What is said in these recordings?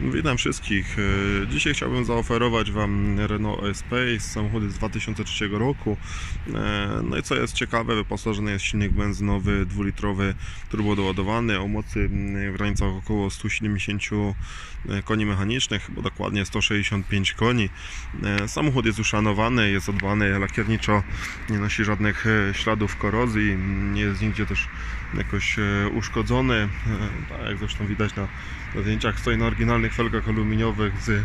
Witam wszystkich. E, Dzisiaj chciałbym zaoferować Wam Renault E-Space, samochody z 2003 roku. E, No i co jest ciekawe, wyposażony jest silnik benzynowy dwulitrowy turbodoładowany o mocy w granicach około 170 koni mechanicznych, bo dokładnie 165 koni. E, Samochód jest uszanowany, jest zadbany lakierniczo, nie nosi żadnych e, śladów korozji, nie jest nigdzie też jakoś e, uszkodzony. E, Tak jak zresztą widać na zdjęciach stoi na oryginalnych felgach aluminiowych z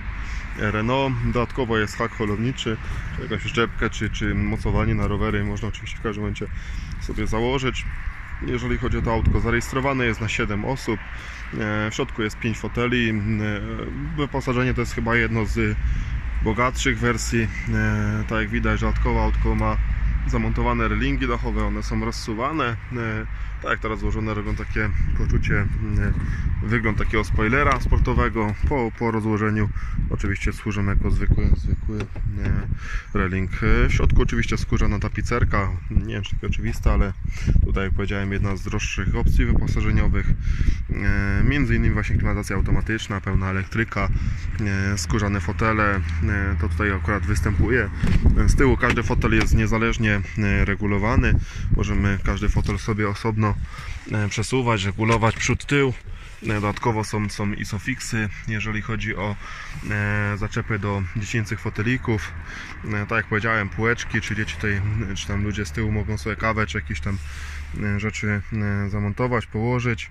Renault. Dodatkowo jest hak holowniczy, czy jakaś szczepkę, czy, czy mocowanie na rowery można oczywiście w każdym momencie sobie założyć. Jeżeli chodzi o to autko, zarejestrowane jest na 7 osób. E, W środku jest 5 foteli. E, Wyposażenie to jest chyba jedno z bogatszych wersji. E, Tak jak widać, dodatkowo autko ma zamontowane relingi dachowe, one są rozsuwane. E, Tak jak teraz złożone robią takie poczucie, e, wygląd takiego spoilera sportowego. Po, po rozłożeniu oczywiście służą jako zwykły, zwykły e, reling. W środku oczywiście skórzana tapicerka, nie wiem czy to oczywista, ale tutaj jak powiedziałem jedna z droższych opcji wyposażeniowych. Między innymi właśnie klimatyzacja automatyczna, pełna elektryka, skórzane fotele, to tutaj akurat występuje. Z tyłu każdy fotel jest niezależnie e, regulowany. Możemy każdy fotel sobie osobno e, przesuwać, regulować przód, tył. E, Dodatkowo są, są isofixy, jeżeli chodzi o zaczepy do dziecięcych fotelików. Tak jak powiedziałem, półeczki, czy dzieci tutaj, czy tam ludzie z tyłu mogą sobie kawę, czy jakieś tam rzeczy e, zamontować, położyć.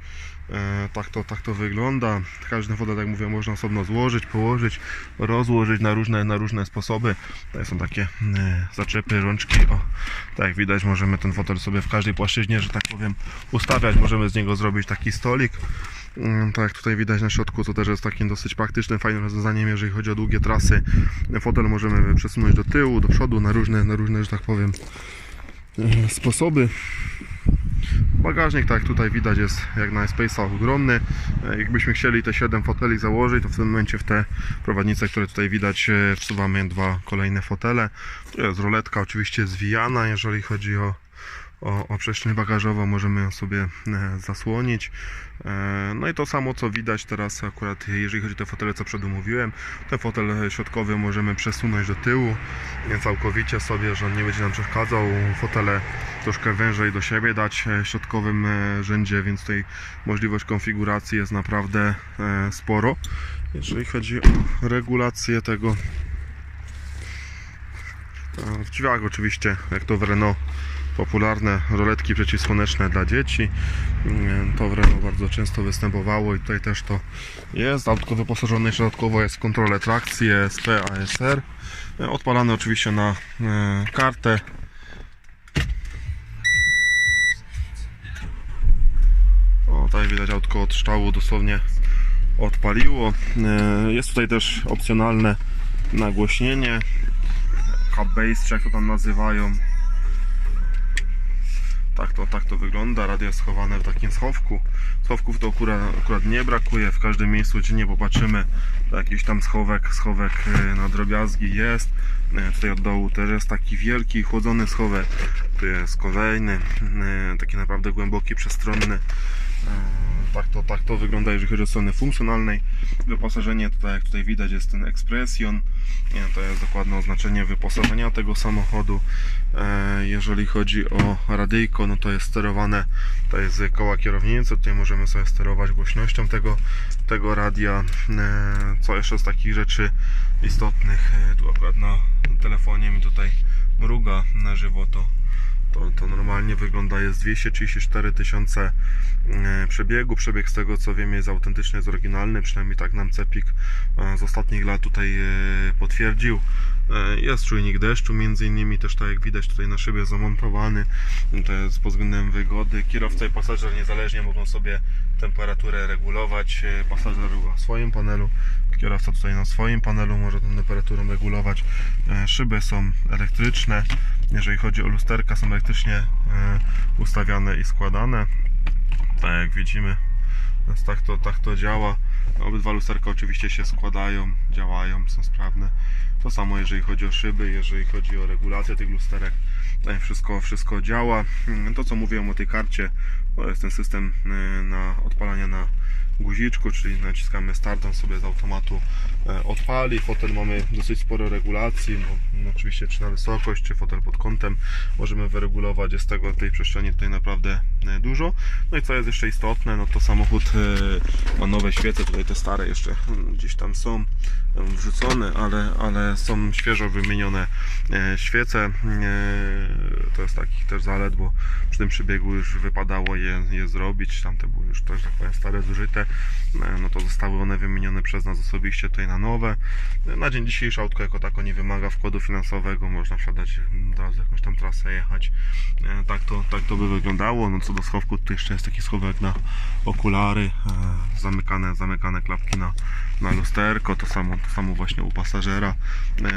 E, tak, to, tak to wygląda. Każdy fotel, tak mówię, można osobno złożyć, położyć, rozłożyć na różne, na różne sposoby. Tutaj są takie e, zaczepy, rączki. O, tak jak widać, możemy ten fotel sobie w każdej płaszczyźnie, że tak powiem, ustawiać. Możemy z niego zrobić taki stolik. Tak jak tutaj widać na środku, to też jest takim dosyć praktycznym, fajnym rozwiązaniem, jeżeli chodzi o długie trasy. Fotel możemy przesunąć do tyłu, do przodu, na różne, na różne że tak powiem, e, sposoby. Bagażnik, tak jak tutaj widać, jest jak na Space'ach ogromny. E, Jakbyśmy chcieli te 7 foteli założyć, to w tym momencie w te prowadnice, które tutaj widać, e, wsuwamy dwa kolejne fotele. Tu jest roletka oczywiście zwijana, jeżeli chodzi o o, o przestrzeń bagażową możemy ją sobie e, zasłonić. E, No i to samo co widać teraz akurat jeżeli chodzi o te fotele co przed mówiłem. Ten fotel środkowy możemy przesunąć do tyłu całkowicie sobie, że on nie będzie nam przeszkadzał. Fotele troszkę wężej do siebie dać w środkowym e, rzędzie, więc tutaj możliwość konfiguracji jest naprawdę sporo. Jeżeli chodzi o regulację tego w drzwiach oczywiście, jak to w Renault popularne roletki przeciwsłoneczne dla dzieci. Mm, To w Renault bardzo często występowało i tutaj też to jest. Autko wyposażone dodatkowo jest w kontrolę trakcji ESP, ASR. E, Odpalane oczywiście na e, kartę. O, tutaj widać autko od dosłownie odpaliło. E, Jest tutaj też opcjonalne nagłośnienie. Bass, czy jak to tam nazywają. Tak to, tak to wygląda. Radio schowane w takim schowku. Schowków to akurat, akurat nie brakuje. W każdym miejscu, gdzie nie popatrzymy, to jakiś tam schowek, schowek e, na drobiazgi jest. E, Tutaj od dołu też jest taki wielki, chłodzony schowek. Tu jest kolejny, e, taki naprawdę głęboki, przestronny. E, Tak to, tak to wygląda, jeżeli chodzi o stronę funkcjonalnej. Wyposażenie, tutaj jak tutaj widać, jest ten Expression. To jest dokładne oznaczenie wyposażenia tego samochodu. E, Jeżeli chodzi o radyjko, no to jest sterowane jest z koła kierownicy. Tutaj możemy sobie sterować głośnością tego, tego radia. E, Co jeszcze z takich rzeczy istotnych? E, Tu akurat na telefonie mi tutaj mruga na żywo to to, to normalnie wygląda, jest 234 tysiące e, przebiegu. Przebieg z tego co wiem jest autentyczny, jest oryginalny, przynajmniej tak nam Cepik e, z ostatnich lat tutaj e, potwierdził. Jest czujnik deszczu, między innymi też tak jak widać tutaj na szybie zamontowany. To jest pod względem wygody. Kierowca i pasażer niezależnie mogą sobie temperaturę regulować. Pasażer na swoim panelu, kierowca tutaj na swoim panelu może tę temperaturę regulować. Szyby są elektryczne. Jeżeli chodzi o lusterka, są elektrycznie e, ustawiane i składane. Tak jak widzimy, więc tak to, tak to działa. Obydwa lusterka oczywiście się składają, działają, są sprawne. To samo jeżeli chodzi o szyby, jeżeli chodzi o regulację tych lusterek. Tutaj wszystko, wszystko działa. Mm, To co mówiłem o tej karcie, to jest ten system e, na odpalania na guziczku, czyli naciskamy start, on sobie z automatu e, odpali. Fotel mamy dosyć sporo regulacji, bo no, oczywiście czy na wysokość, czy fotel pod kątem możemy wyregulować. Jest tego tej przestrzeni tutaj naprawdę e, dużo. No i co jest jeszcze istotne, no to samochód e, ma nowe świece, tutaj te stare jeszcze mm, gdzieś tam są wrzucone, ale, ale są świeżo wymienione świece. To jest takich też zalet, bo przy tym przebiegu już wypadało je, je zrobić. Tamte były już też tak powiem stare, zużyte. E, No to zostały one wymienione przez nas osobiście tutaj na nowe. E, Na dzień dzisiejszy autko jako tako nie wymaga wkładu finansowego, można wsiadać mm, od razu jakąś tam trasę jechać. E, Tak to, tak to by wyglądało. No co do schowku, tutaj jeszcze jest taki schowek na okulary, zamykane, zamykane klapki na, na lusterko, to samo, to samo właśnie u pasażera.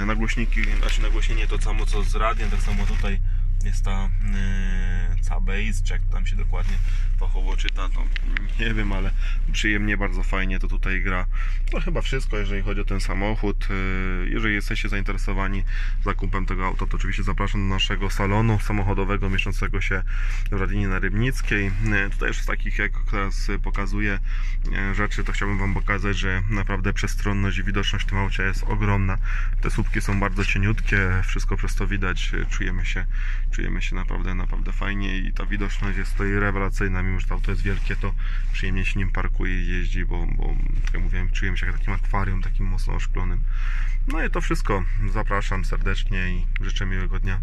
Nagłośniki, znaczy nagłośnienie to samo co z radiem, tak samo tutaj jest ta e, C-Base, czy jak tam się dokładnie fachowo czyta, to nie wiem, ale przyjemnie, bardzo fajnie to tutaj gra. To chyba wszystko, jeżeli chodzi o ten samochód. E, Jeżeli jesteście zainteresowani zakupem tego auta, to oczywiście zapraszam do naszego salonu samochodowego mieszczącego się w Radinie na Rybnickiej. E, Tutaj już z takich, jak teraz pokazuję e, rzeczy, to chciałbym Wam pokazać, że naprawdę przestronność i widoczność w tym aucie jest ogromna. Te słupki są bardzo cieniutkie, wszystko przez to widać, e, czujemy się, czujemy się naprawdę, naprawdę fajnie i ta widoczność jest tutaj rewelacyjna, mimo że to auto jest wielkie, to przyjemnie się nim parkuje i jeździ, bo, bo jak mówiłem, czujemy się jak takim akwarium, takim mocno oszklonym. No i to wszystko. Zapraszam serdecznie i życzę miłego dnia.